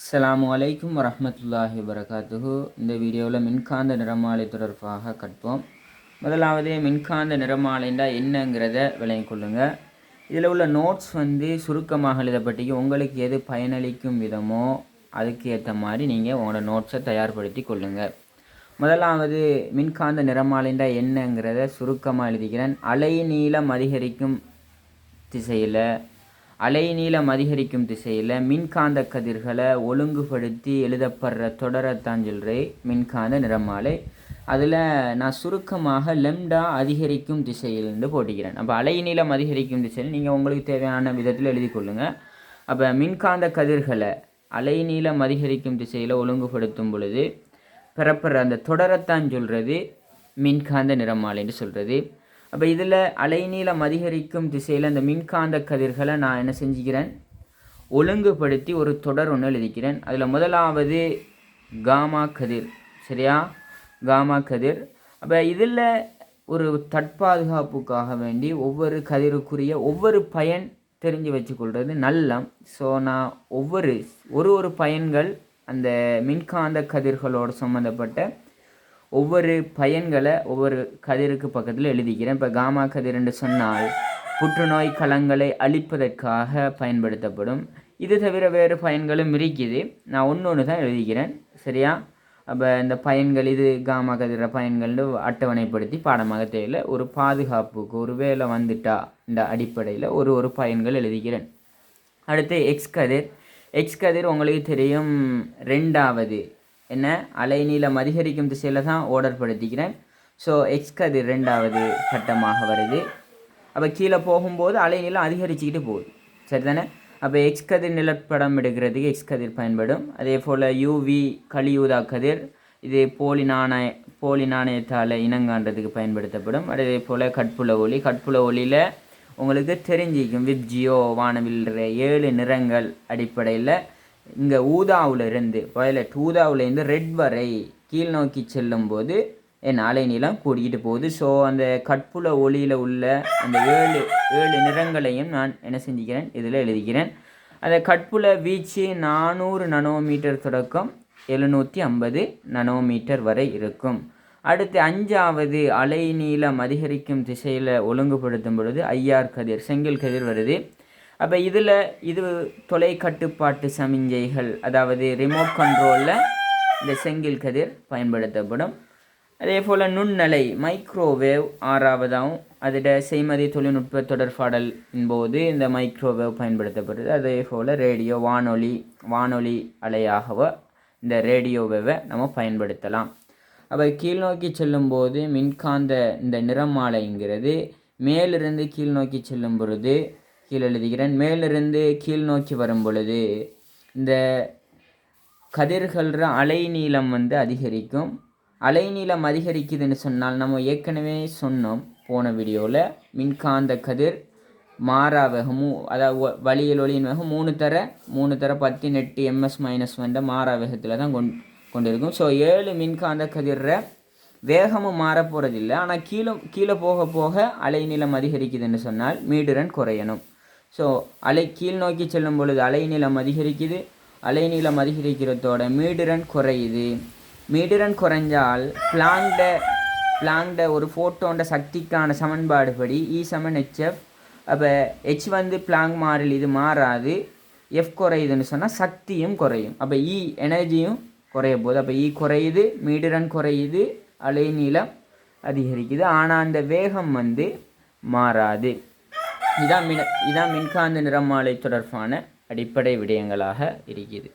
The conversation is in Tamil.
அஸ்ஸலாமு அலைக்கும் வரமத்துல்லாஹி வரகாத்துஹு இந்த வீடியோவில் மின்காந்த நிறமாலை தொடர்பாக கற்போம். முதலாவது மின்காந்த நிறமாலைண்டா என்னங்கிறத விளங்கிக் கொள்ளுங்கள் இதில் உள்ள நோட்ஸ் வந்து சுருக்கமாக எழுதப்பட்டிக்கு உங்களுக்கு எது பயனளிக்கும் விதமோ அதுக்கு ஏற்ற மாதிரி நீங்கள் உங்களோட நோட்ஸை தயார்படுத்தி கொள்ளுங்கள் முதலாவது மின்காந்த நிறமாலைண்டா என்னங்கிறத சுருக்கமாக எழுதிக்கிறேன். அலைநீளம் அதிகரிக்கும் திசையில் அலைநீளம் அதிகரிக்கும் திசையில் மின்காந்த கதிர்களை ஒழுங்குபடுத்தி எழுதப்படுற தொடரத்தான் சொல்கிறேன் மின்காந்த நிறமாலை. அதில் நான் சுருக்கமாக லெம்டா அதிகரிக்கும் திசையிலிருந்து போட்டிக்கிறேன். அப்போ அலைநீளம் அதிகரிக்கும் திசையில் நீங்கள் உங்களுக்கு தேவையான விதத்தில் எழுதி கொள்ளுங்கள் அப்போ மின்காந்த கதிர்களை அலைநீளம் அதிகரிக்கும் திசையில் ஒழுங்குபடுத்தும் பொழுது பெறப்படுற அந்த தொடரத்தான் சொல்கிறது மின்காந்த நிறமாலைன்னு சொல்கிறது அப்போ இதில் அலைநீளம் அதிகரிக்கும் திசையில் அந்த மின்காந்த கதிர்களை நான் என்ன செஞ்சுக்கிறேன்? ஒழுங்குபடுத்தி ஒரு தொடர் ஒன்று எழுதிக்கிறேன். அதில் முதலாவது காமா கதிர். சரியா? காமா கதிர். அப்போ இதில் ஒரு தற்பாதுகாப்புக்காக வேண்டி ஒவ்வொரு கதிருக்குரிய ஒவ்வொரு பயன் தெரிஞ்சு வச்சுக்கொள்வது நல்லம். ஸோ நான் ஒவ்வொரு ஒரு ஒரு பயன்கள் அந்த மின்காந்த கதிர்களோடு சம்மந்தப்பட்ட ஒவ்வொரு பயன்களை ஒவ்வொரு கதிருக்கு பக்கத்தில் எழுதிக்கிறேன். இப்போ காமா கதிர் என்று சொன்னால் புற்றுநோய் களங்களை அழிப்பதற்காக பயன்படுத்தப்படும். இது தவிர வேறு பயன்களும் இருக்குது. நான் ஒன்று ஒன்று தான் எழுதிக்கிறேன். சரியா? அப்போ இந்த பயன்கள் இது காமா கதிர பயன்கள்னு அட்டவணைப்படுத்தி பாடமாக தெரியல ஒரு பாதுகாப்புக்கு ஒரு வேலை வந்துட்டா இந்த அடிப்படையில் ஒரு ஒரு பயன்கள் எழுதிக்கிறேன். அடுத்து எக்ஸ் கதிர். எக்ஸ் கதிர் உங்களுக்கு தெரியும். ரெண்டாவது என்ன? அலைநீளம் அதிகரிக்கும் திசையில் தான் ஓர்டர் படுத்திக்கிறேன். ஸோ எக்ஸ் அது ரெண்டாவது கட்டமாக வருது. அப்போ கீழே போகும்போது அலைநீளம் அதிகரிச்சுக்கிட்டு போகுது. சரிதானே? அப்போ எக்ஸ் கதிர் நிலப்படம் எடுக்கிறதுக்கு எக்ஸ் கதிர் பயன்படும். அதே போல் யூவி கலியூதா கதிர் இது போலி நாணய போலி நாணயத்தால் இனங்காண்றதுக்கு பயன்படுத்தப்படும். அதே போல் கட்புல ஒளி கட்புல ஒளியில் உங்களுக்கு தெரிஞ்சிக்கும் விப்ஜியோ வானவில் ஏழு நிறங்கள் அடிப்படையில் இங்கே ஊதாவில் இருந்து வயலட் ஊதாவிலேருந்து ரெட் வரை கீழ் நோக்கி செல்லும்போது என் அலைநீளம் கூடிக்கிட்டு போகுது. ஸோ அந்த கட்புல ஒளியில் உள்ள அந்த ஏழு ஏழு நிறங்களையும் நான் என்ன செஞ்சுக்கிறேன்? இதில் எழுதிக்கிறேன். அந்த கட்புல வீச்சு நானூறு நனோமீட்டர் தொடக்கம் எழுநூற்றி ஐம்பது நனோமீட்டர் வரை இருக்கும். அடுத்து அஞ்சாவது அலைநீளம் அதிகரிக்கும் திசையில் ஒழுங்குபடுத்தும் பொழுது ஐஆர் கதிர் செங்கல் கதிர் வருது. அப்போ இதில் இது தொலைக்கட்டுப்பாட்டு சமிஞ்சைகள் அதாவது ரிமோட் கண்ட்ரோலில் இந்த செங்கில் கதிர் பயன்படுத்தப்படும். அதே போல் நுண்ணலை மைக்ரோவேவ் ஆறாவதாகவும் அதோட செய்மதி தொழில்நுட்ப தொடர்பாடலின் போது இந்த மைக்ரோவேவ் பயன்படுத்தப்படுது. அதே போல் ரேடியோ வானொலி வானொலி அலையாகவோ இந்த ரேடியோவேவை நம்ம பயன்படுத்தலாம். அப்போ கீழ்நோக்கி செல்லும்போது மின்காந்த இந்த நிறமாலைங்கிறது மேலிருந்து கீழ் நோக்கி செல்லும் பொழுது கீழே எழுதுகிறேன். மேலிருந்து கீழ் நோக்கி வரும் பொழுது இந்த கதிர்கள்ற அலைநீளம் வந்து அதிகரிக்கும். அலைநீளம் அதிகரிக்குதுன்னு சொன்னால் நம்ம ஏற்கனவே சொன்னோம் போன வீடியோவில் மின்காந்த கதிர் மாறா வேகமும் அதாவது வழியில் ஒளியின் வேகம் மூணு தர மூணு தர பத்து எட்டு எம்எஸ் மைனஸ் வந்த மாறா வேகத்தில் தான் கொண்டு கொண்டிருக்கும். ஸோ ஏழு மின்காந்த கதிர வேகமும் மாற போகிறதில்லை ஆனால் கீழே கீழே போக போக அலைநீளம் அதிகரிக்குதுன்னு சொன்னால் மீடுரன் குறையணும். ஸோ அலை கீழ் நோக்கி செல்லும் பொழுது அலைநீளம் அதிகரிக்குது. அலைநீளம் அதிகரிக்கிறதோட மீடுரன் குறையுது. மீடுரன் குறைஞ்சால் பிளாங்ட பிளாங்ட ஒரு ஃபோட்டோண்ட சக்திக்கான சமன்பாடு படி இ e சமன் ஹெச்எஃப் அப்போ ஹெச் வந்து பிளாங் மாறில் இது மாறாது. எஃப் குறையுதுன்னு சொன்னால் சக்தியும் குறையும். அப்போ இ e எனர்ஜியும் குறைய போகுது. அப்போ இ e குறையுது மீடுரன் குறையுது அலைநீளம் அதிகரிக்குது. ஆனால் அந்த வேகம் வந்து மாறாது. இதான் மின் இதான் மின்காந்த நிறமாலை தொடர்பான அடிப்படை விடயங்களாக இருக்குது